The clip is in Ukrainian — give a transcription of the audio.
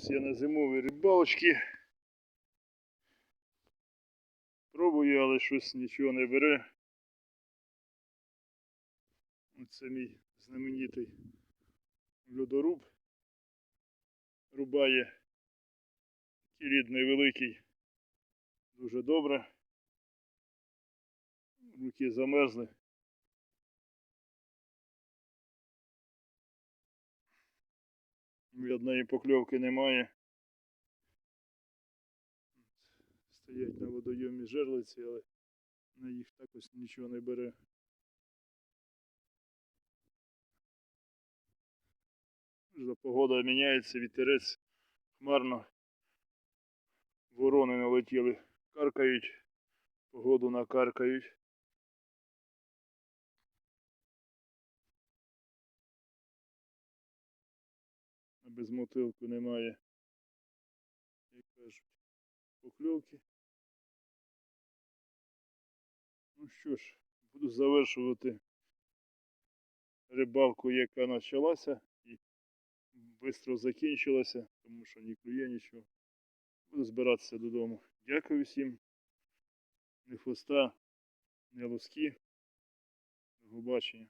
Ось я на зимовій рибалочці. Пробую, але щось нічого не бере. Оце мій знаменитий льодоруб. Рубає такий рідний великий. Дуже добре. Руки замерзли. Ні одної покльовки немає. Стоять на водойомі жерлиці, але на їх також нічого не бере. Погода міняється, вітерець хмарно. Ворони налетіли, каркають, погоду накаркають. Без мотилку немає, як кажуть, покльовки. Ну що ж, буду завершувати рибалку, яка почалася і швидко закінчилася, тому що не клює нічого. Буду збиратися додому. Дякую всім. Не хвоста, не луски. До побачення.